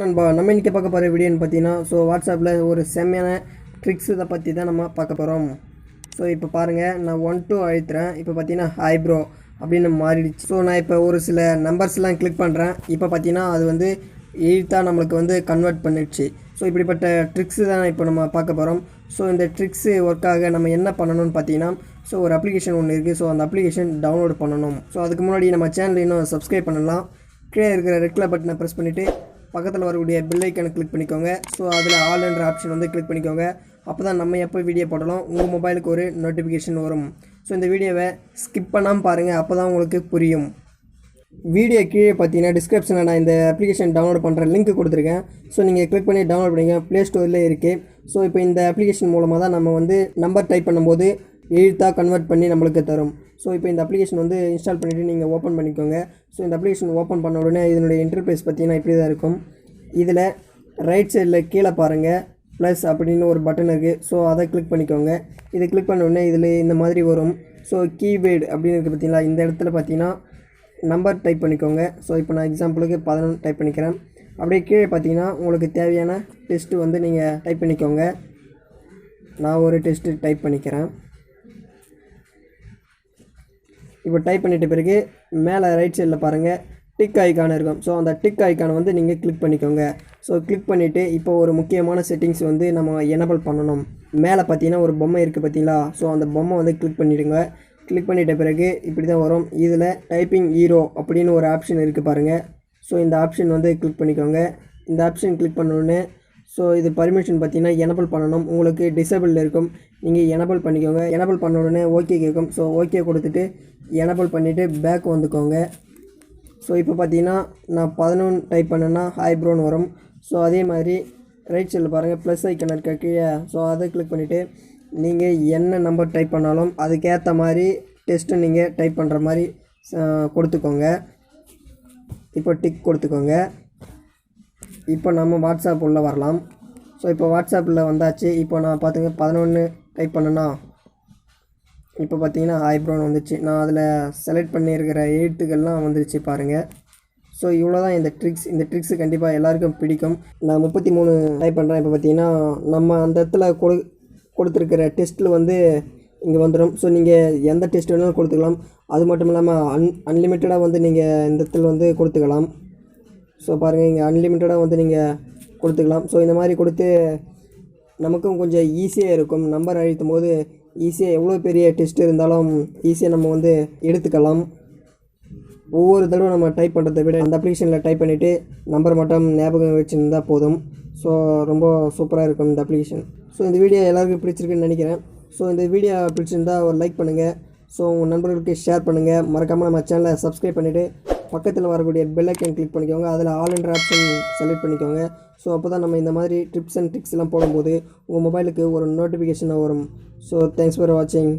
நண்பா. நம்ம இன்றைக்கி பார்க்க போகிற வீடியோன்னு பார்த்தீங்கன்னா ஸோ வாட்ஸ்அப்பில் ஒரு செம்மையான ட்ரிக்ஸ் இதை பற்றி தான் நம்ம பார்க்க போகிறோம் ஸோ இப்போ பாருங்கள் நான் ஒன் டூ அழுத்துறேன். இப்போ பார்த்தீங்கன்னா ஐப்ரோ அப்படின்னு மாறிடுச்சு. ஸோ நான் இப்போ ஒரு சில நம்பர்ஸ்லாம் கிளிக் பண்ணுறேன் இப்போ பார்த்தீங்கன்னா அது வந்து எழுத்தாக நம்மளுக்கு வந்து கன்வெர்ட் பண்ணிடுச்சு. ஸோ இப்படிப்பட்ட ட்ரிக்ஸு தான் இப்போ நம்ம பார்க்க போகிறோம் ஸோ இந்த ட்ரிக்ஸு ஒர்க்காக நம்ம என்ன பண்ணணும்னு பார்த்தீங்கன்னா ஸோ ஒரு அப்ளிகேஷன் ஒன்று இருக்குது ஸோ அந்த அப்ளிகேஷன் டவுன்லோட் பண்ணணும். ஸோ அதுக்கு முன்னாடி நம்ம சேனல் இன்னும் சப்ஸ்கிரைப் பண்ணலாம். கீழே இருக்கிற ரெட் கலர் பட்டனை ப்ரெஸ் பண்ணிவிட்டு பக்கத்தில் வரக்கூடிய பில்லைக்கான கிளிக் பண்ணிக்கோங்க. ஸோ அதில் ஆல் என்ற ஆப்ஷன் வந்து கிளிக் பண்ணிக்கோங்க. அப்போ தான் நம்ம எப்போ வீடியோ போட்டாலும் உங்கள் மொபைலுக்கு ஒரு நோட்டிஃபிகேஷன் வரும். ஸோ இந்த வீடியோவை ஸ்கிப் பண்ணாமல் பாருங்கள் அப்போ தான் உங்களுக்கு புரியும். வீடியோ கீழே பார்த்தீங்கன்னா டிஸ்கிரிப்ஷனில் நான் இந்த அப்ளிகேஷன் டவுன்லோட் பண்ணுற லிங்க் கொடுத்துருக்கேன். ஸோ நீங்கள் கிளிக் பண்ணி டவுன்லோட் பண்ணிங்க ப்ளே ஸ்டோரில் இருக்குது ஸோ இப்போ இந்த அப்ளிகேஷன் மூலமாக தான் நம்ம வந்து நம்பர் டைப் பண்ணும்போது எழுத்தாக கன்வெர்ட் பண்ணி நம்மளுக்கு தரும். ஸோ இப்போ இந்த அப்ளிகேஷன் வந்து இன்ஸ்டால் பண்ணிவிட்டு நீங்கள் ஓப்பன் பண்ணிக்கோங்க. ஸோ இந்த அப்ளிகேஷன் ஓப்பன் பண்ண உடனே இதனுடைய இன்டர்ஃபேஸ் பார்த்தீங்கன்னா இப்படி தான் இருக்கும். இதில் ரைட் சைடில் கீழே பாருங்கள் ப்ளஸ் அப்படின்னு ஒரு பட்டன் இருக்குது ஸோ அதை கிளிக் பண்ணிக்கோங்க. இதை கிளிக் பண்ண உடனே இதில் இந்த மாதிரி வரும். ஸோ கீவேர்டு அப்படின்னு இருக்குது பார்த்தீங்களா இந்த இடத்துல பார்த்தீங்கன்னா நம்பர் டைப் பண்ணிக்கோங்க. ஸோ இப்போ நான் எக்ஸாம்பிளுக்கு பதினொன்று டைப் பண்ணிக்கிறேன். அப்படியே கீழே பார்த்தீங்கன்னா உங்களுக்கு தேவையான டெஸ்ட்டு வந்து நீங்கள் டைப் பண்ணிக்கோங்க. நான் ஒரு டெஸ்ட்டு டைப் பண்ணிக்கிறேன். இப்போ டைப் பண்ணிட்ட பிறகு மேலே ரைட் சைடில் பாருங்கள் டிக் ஐக்கான் இருக்கும். ஸோ அந்த டிக் ஐக்கானை வந்து நீங்கள் கிளிக் பண்ணிக்கோங்க. ஸோ கிளிக் பண்ணிவிட்டு இப்போ ஒரு முக்கியமான செட்டிங்ஸ் வந்து நம்ம எனபிள் பண்ணணும். மேலே பார்த்தீங்கன்னா ஒரு பொம்மை இருக்குது பார்த்தீங்களா? ஸோ அந்த பொம்மை வந்து கிளிக் பண்ணிவிடுங்க கிளிக் பண்ணிட்ட பிறகு இப்படி தான் வரும். இதில் டைப்பிங் ஹீரோ அப்படின்னு ஒரு ஆப்ஷன் இருக்குது பாருங்கள் ஸோ இந்த ஆப்ஷன் வந்து கிளிக் பண்ணிக்கோங்க. இந்த ஆப்ஷன் கிளிக் பண்ணோடனே ஸோ இது பர்மிஷன் பார்த்தீங்கன்னா எனபிள் பண்ணணும். உங்களுக்கு டிசபிள் இருக்கும். நீங்கள் எனபிள் பண்ணிக்கோங்க. எனபிள் பண்ண உடனே ஓகே கேட்கும். ஸோ ஓகே கொடுத்துட்டு எனபிள் பண்ணிவிட்டு பேக் வந்துக்கோங்க. ஸோ இப்போ பார்த்தீங்கன்னா நான் பதினொன்று டைப் பண்ணேன்னா ஹைப்ரோன்னு வரும். ஸோ அதே மாதிரி ரைட் சைடில் பாருங்கள் ப்ளஸ் ஐக்கன் இருக்க கீழே. ஸோ அதை கிளிக் பண்ணிவிட்டு நீங்கள் என்ன நம்பர் டைப் பண்ணாலும் அதுக்கேற்ற மாதிரி டெஸ்ட்டு நீங்கள் டைப் பண்ணுற மாதிரி கொடுத்துக்கோங்க. இப்போ டிக் கொடுத்துக்கோங்க. இப்போ நம்ம வாட்ஸ்அப் உள்ளே வரலாம். ஸோ இப்போ வாட்ஸ்அப்பில் வந்தாச்சு. இப்போ நான் பார்த்துங்க பதினொன்று டைப் பண்ணேன்னா இப்போ பார்த்தீங்கன்னா ஐப்ரோன் வந்துச்சு. நான் அதில் செலக்ட் பண்ணியிருக்கிற எழுத்துக்கள்லாம் வந்துருச்சு பாருங்கள் ஸோ இவ்வளோ தான் இந்த ட்ரிக்ஸ் இந்த ட்ரிக்ஸ் கண்டிப்பாக எல்லாருக்கும் பிடிக்கும். நான் முப்பத்தி மூணு டைப் பண்ணுறேன் இப்போ பார்த்தீங்கன்னா நம்ம அந்த இடத்துல கொடு கொடுத்துருக்கிற டெஸ்ட்டில் வந்து இங்கே வந்துடும் ஸோ நீங்கள் எந்த டெஸ்ட் வேணாலும் கொடுத்துக்கலாம். அது மட்டும் இல்லாமல் அன் அன்லிமிட்டடாக வந்து நீங்கள் இந்த இடத்துல வந்து கொடுத்துக்கலாம். ஸோ பாருங்கள் இங்கே அன்லிமிட்டடாக வந்து நீங்கள் கொடுத்துக்கலாம். ஸோ இந்த மாதிரி கொடுத்து நமக்கும் கொஞ்சம் ஈஸியாக இருக்கும். நம்பர் அழுத்தும் போது ஈஸியாக எவ்வளோ பெரிய டெஸ்ட் இருந்தாலும் ஈஸியாக நம்ம வந்து எடுத்துக்கலாம். ஒவ்வொரு தடவை நம்ம டைப் பண்ணுறதை விட அந்த அப்ளிகேஷனில் டைப் பண்ணிவிட்டு நம்பர் மட்டும் ஞாபகம் வச்சுருந்தால் போதும். ஸோ ரொம்ப சூப்பராக இருக்கும் இந்த அப்ளிகேஷன் ஸோ இந்த வீடியோ எல்லாருக்கும் பிடிச்சிருக்குன்னு நினைக்கிறேன். ஸோ இந்த வீடியோ பிடிச்சிருந்தால் ஒரு லைக் பண்ணுங்கள் ஸோ உங்கள் நண்பர்களுக்கு ஷேர் பண்ணுங்கள் மறக்காமல் நம்ம சேனலை சப்ஸ்கிரைப் பண்ணிவிட்டு பக்கத்தில் வரக்கூடிய பெல்லைக்கன் கிளிக் பண்ணிக்கோங்க. அதில் ஆல் அண்ட் ஆப்ஷன் செலக்ட் பண்ணிக்கோங்க. ஸோ அப்போ தான் நம்ம இந்த மாதிரி டிப்ஸ் அண்ட் ட்ரிக்ஸ் எல்லாம் போடும்போது உங்கள் மொபைலுக்கு ஒரு நோட்டிஃபிகேஷனாக வரும். ஸோ தேங்க்ஸ் ஃபார் வாட்சிங்